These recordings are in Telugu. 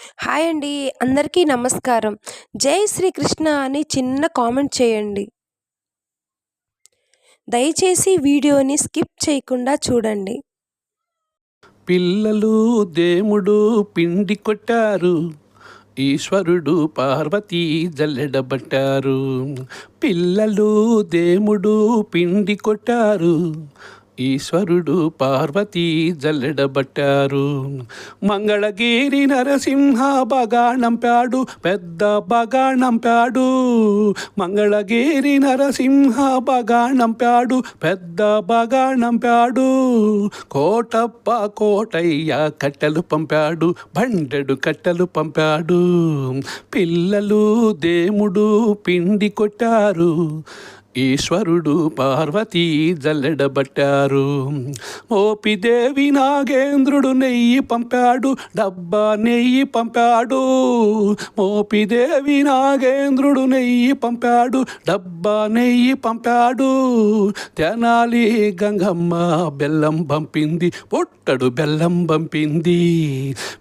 హాయ్ అండి అందరికీ నమస్కారం. జై శ్రీకృష్ణ అని చిన్న కామెంట్ చేయండి. దయచేసి వీడియోని స్కిప్ చేయకుండా చూడండి. పిల్లలు దేముడు పిండి కొట్టారు ఈశ్వరుడు పార్వతీ జల్లెడబట్టారు పిల్లలు దేముడు పిండి కొట్టారు ఈశ్వరుడు పార్వతీ జల్లెడబట్టారు. మంగళగిరి నరసింహ బగాణంపాడు పెద్ద బగాణంపాడు మంగళగిరి నరసింహ బగాణంపాడు పెద్ద బగాణంపాడు కోటప్ప కోటయ్య కట్టెలు పంపాడు బండెడు కట్టెలు పంపాడు. పిల్లలు దేముడు పిండి కొట్టారు. ఈశ్వరుడు పార్వతీ జల్లెడబట్టారు. మోపిదేవి నాగేంద్రుడు నెయ్యి పంపాడు డబ్బా నెయ్యి పంపాడు. మోపిదేవి నాగేంద్రుడు నెయ్యి పంపాడు డబ్బా నెయ్యి పంపాడు. తెనాలి గంగమ్మ బెల్లం పంపింది పొట్టడు బెల్లం పంపింది.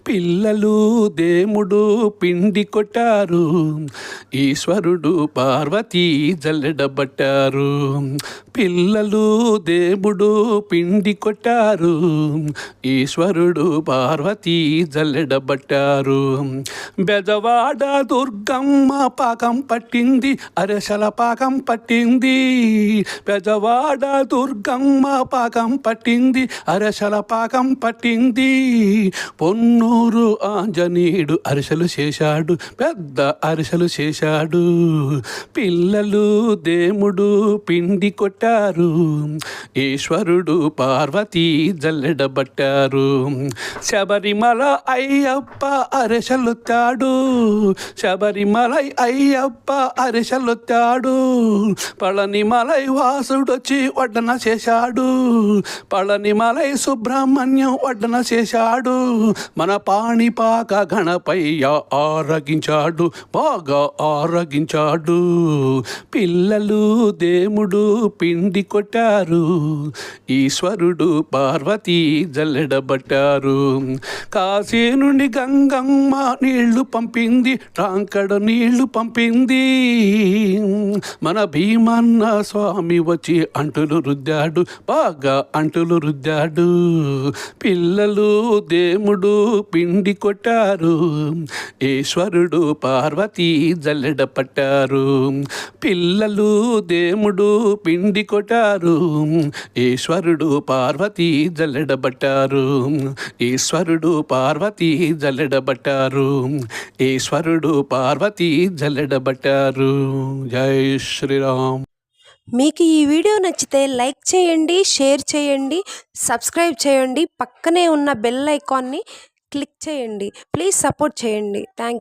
పిల్లలు దేముడు పిండి కొట్టారు. ఈశ్వరుడు పార్వతీ జల్లెడబట్టారు. పిల్లలు దేవుడు పిండి కొట్టారు. ఈశ్వరుడు పార్వతీ జల్లెడబట్టారు. బెజవాడ దుర్గమ్మ పాకం పట్టింది అరసల పాకం పట్టింది. బెజవాడ దుర్గమ్మ పాకం పట్టింది అరసల పాకం పట్టింది. పొన్నూరు ఆంజనేయుడు అరిసెలు చేశాడు పెద్ద అరిసెలు చేశాడు. పిల్లలు దేవుడు పిండి కొట్టారు ఈశ్వరుడు పార్వతీ జల్లెడబట్టారు. శబరిమల అయ్యప్ప అరిసెలొత్తాడు శబరిమల అయ్యప్ప అరిసెలొత్తాడు. పళనిమలై వాసుడొచ్చి వడ్డన చేశాడు పళనిమలై సుబ్రహ్మణ్యం వడ్డన చేశాడు. మన పాణిపాక గణపయ్య ఆరగించాడు బాగా ఆరగించాడు. పిల్లలు దేముడు పిండి కొట్టారు ఈశ్వరుడు పార్వతీ జల్లెడబట్టారు. కాశీ నుండి గంగమ్మ నీళ్ళు పంపింది టాంకడ నీళ్ళు పంపింది. మన భీమన్న స్వామి వచ్చి అంటులు రుద్దాడు బాగా అంటులు రుద్దాడు. పిల్లలు దేముడు పిండి కొట్టారు ఈశ్వరుడు పార్వతీ జల్లెడ పట్టారు పిల్లలు దేముడు పిండి కొట్టారు ఈశ్వరుడు పార్వతీ జల్లెడబట్టారు. ఈశ్వరుడు పార్వతీ జల్లెడబట్టారు. ఈశ్వరుడు పార్వతీ జల్లెడబట్టారు. జై శ్రీరామ్. మీకు ఈ వీడియో నచ్చితే లైక్ చేయండి షేర్ చేయండి సబ్స్క్రైబ్ చేయండి. పక్కనే ఉన్న బెల్ ఐకాన్ని క్లిక్ చేయండి. ప్లీజ్ సపోర్ట్ చేయండి. Thank you